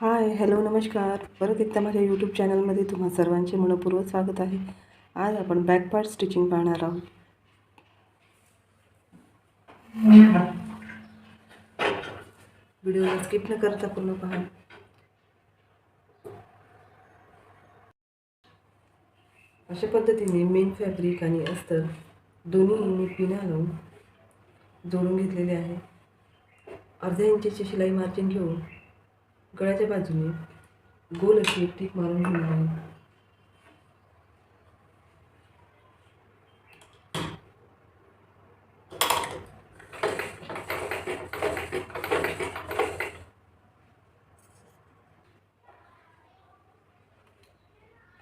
Hi hello नमस्कार. परत एकदा माझ्या यूट्यूब चॅनलमध्ये तुम्हा सर्वांचे मनपूर्वक स्वागत आहे. आज आपण बॅकपार्ट स्टिचिंग पाहणार आहोत. व्हिडिओला स्किप न करता पूर्ण पहा. अशा पद्धतीने मेन फॅब्रिक आणि अस्तर दोन्ही मी पिना लावून जोडून घेतलेले आहे. अर्ध्या इंचीची शिलाई मार्जिन घेऊन गळ्याच्या बाजूने गोल अशी एक टीक मारून घेणार आहे.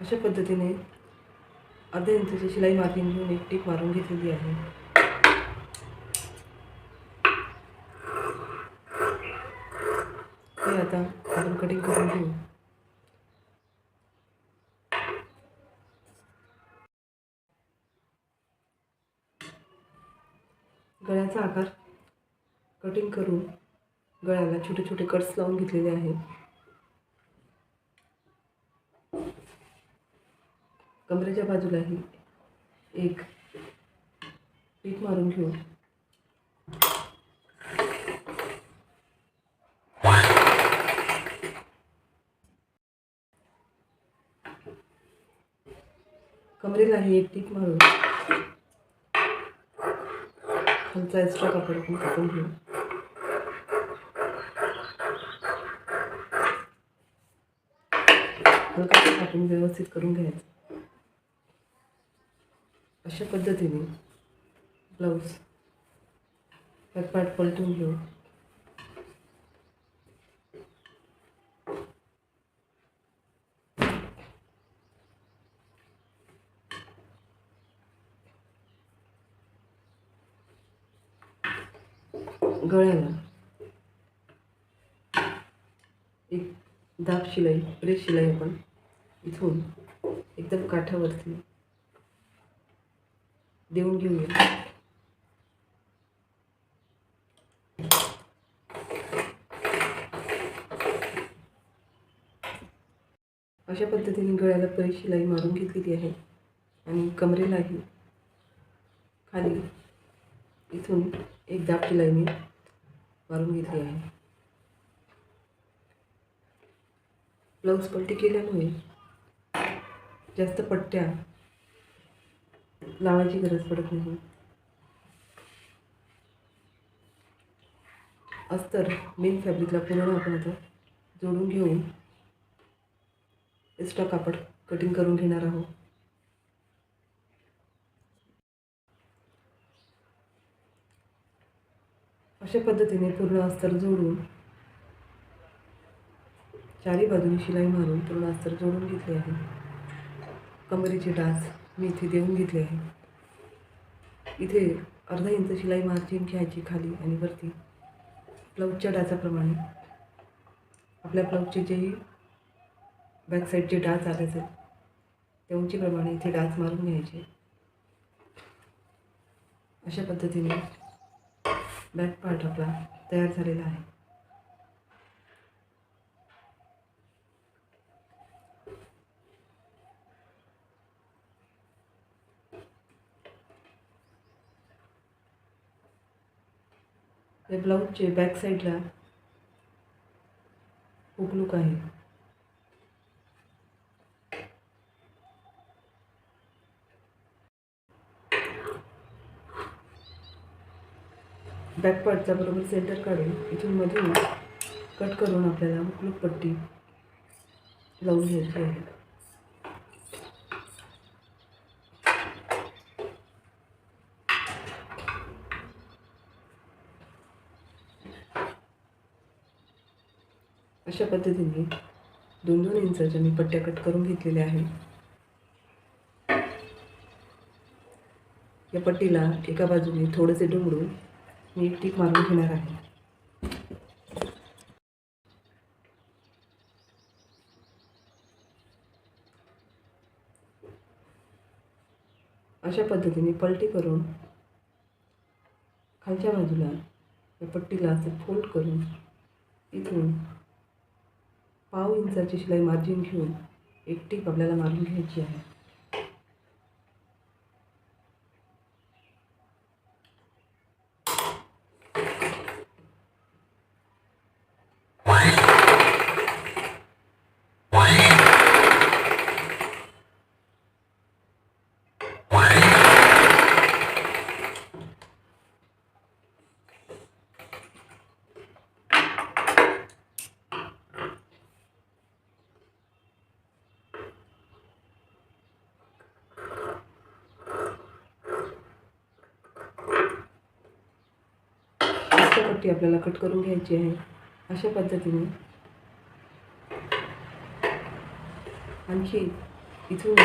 अशा पद्धतीने अर्ध्या इंचाची शिलाई मार्जिन घेऊन एक टीक मारून घेतलेली आहे. ते आता आपण कटिंग करून घेऊ. गळ्याचा आकार कटिंग करून गळ्याला छोटे छोटे कट्स लावून घेतलेले आहेत. कमरेच्या बाजूलाही एक पीक मारून घेऊ. कमरेला हे एक टीक मारून खालचा एक्स्ट्रा कापड पण कापून घेऊ. हलका कापून व्यवस्थित करून घ्यायचं. अशा पद्धतीने ब्लाऊज पाठ पलटून घेऊ. गळ्याला एक दाब शिलाई प्रेस शिलाई आपण इथून एकदम काठावरती देऊन घेऊया. अशा पद्धतीने गळ्याला प्रेस शिलाई मारून घेतलेली आहे. आणि कमरेलाही खाली इथून एक दाब शिलाई मी मारून घेतली आहे. ब्लाऊज पलटी केल्यामुळे जास्त पट्ट्या लावायची गरज पडत नाही. अस्तर मेन फॅब्रिकला पुन्हा आपण आता जोडून घेऊन एक्स्ट्रा कापड कटिंग करून घेणार आहोत. अशा पद्धतीने पूर्ण अस्तर जोडून चारी बाजूने शिलाई मारून पूर्ण अस्तर जोडून घेतले आहे. कमरेची डास मी इथे देऊन घेतली आहे. इथे अर्धा इंच शिलाई मार्जिन घ्यायची खाली आणि वरती ब्लाऊजच्या डाचाप्रमाणे आपल्या ब्लाऊजचे जेही बॅक साईडचे डाच आले आहेत त्या उंचीप्रमाणे इथे डाच मारून घ्यायचे. अशा पद्धतीने बॅक पार्ट आपला तयार झालेला आहे. ब्लाऊजचे बॅक साईडला हुकलूक आहे. बॅक पार्टचा बरोबर सेंटर काढून इथून मधून कट करून आपल्याला हुकलूक पट्टी लावून घ्यायची आहे. अशा पद्धतीने दोन दोन इंचाच्या मी पट्ट्या कट करून घेतलेल्या आहेत. या पट्टीला एका बाजूने थोडेसे डुंगरून मी एक टीक मारून घेणार आहे. अशा पद्धतीने पलटी करून खालच्या बाजूला या पट्टीला असं फोल्ड करून इथून पाव इंचाची शिलाई मार्जिन घेऊन एक टीप आपल्याला मारून घ्यायची आहे. अशा पट्टी आपल्याला कट करून घ्यायची आहे. अशा पद्धतीने. आणखी इथून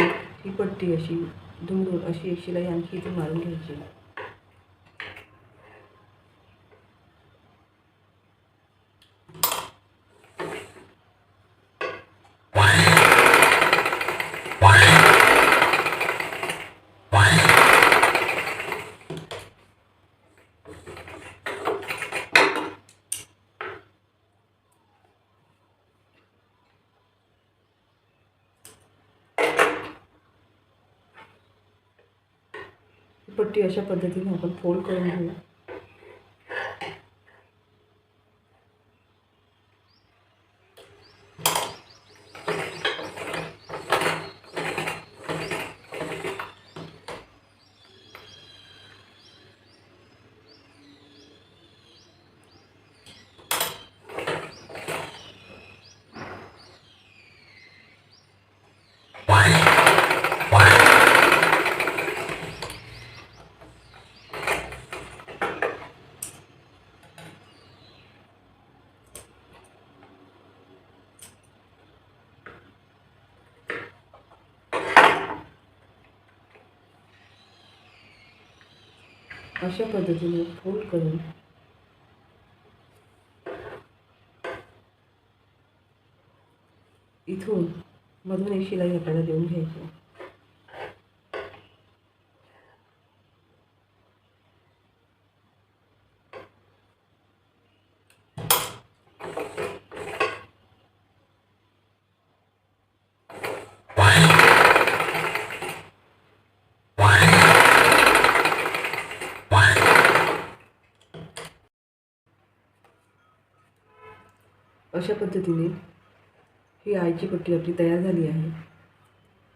ही पट्टी अशी दुमडून अशी एक शिलाई आणखी इथून मारून घ्यायची ही पट्टी अशा पद्धतीने आपण फोल्ड करून घेऊया. अशा पद्धतीने फोल्ड करून इथून मधून एक शिलाई आपल्याला देऊन घ्यायची. अशा पद्धतीने ही आयची पट्टी आपली तयार झाली आहे.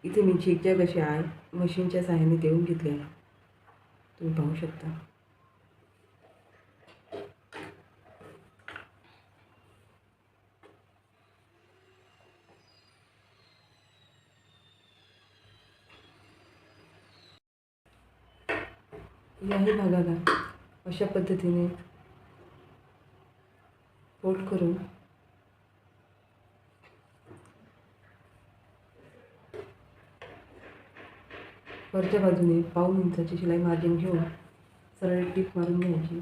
इथे मी झिगझॅग अशी आय मशीनच्या साहाय्याने देऊन घेतली आहे तुम्ही पाहू शकता. याही भागाला अशा पद्धतीने पोट करून वरच्या बाजूने पाऊन इंचाची शिलाई मार्जिन घेऊन सरळ टीप मारून घ्यायची.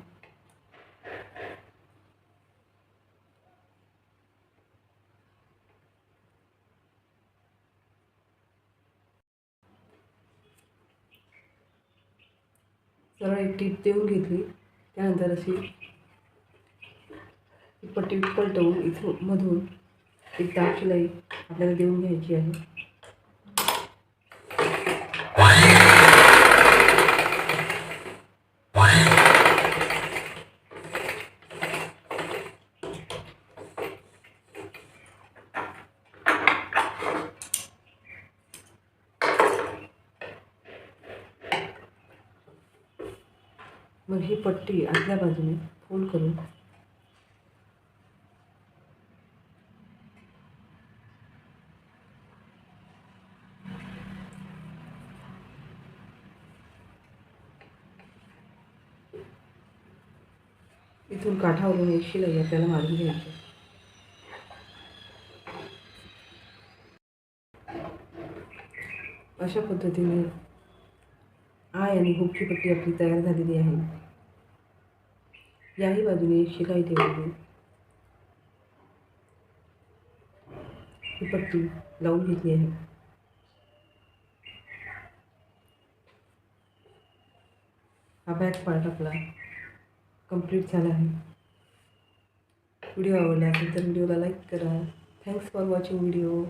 सरळ एक टीप देऊन घेतली. त्यानंतर अशी पट्टी पलटवून इथून मधून एक दाब शिलाई आपल्याला देऊन घ्यायची आहे. मग ही पट्टी आतल्या बाजूने फोल्ड करून इथून काठावरून एक शिलाई आपल्याला मारून घ्यायची अशा पद्धतीने आय आणि हुकची पट्टी आपली तयार झालेली आहे. याही बाजूने एक शिलाई ठेवली ही पट्टी लावून घेतली आहे. हा बॅक पार्ट आपला कंप्लीट झाला आहे. व्हिडिओ आवडला असेल तर व्हिडिओला लाईक करा. Thanks for watching video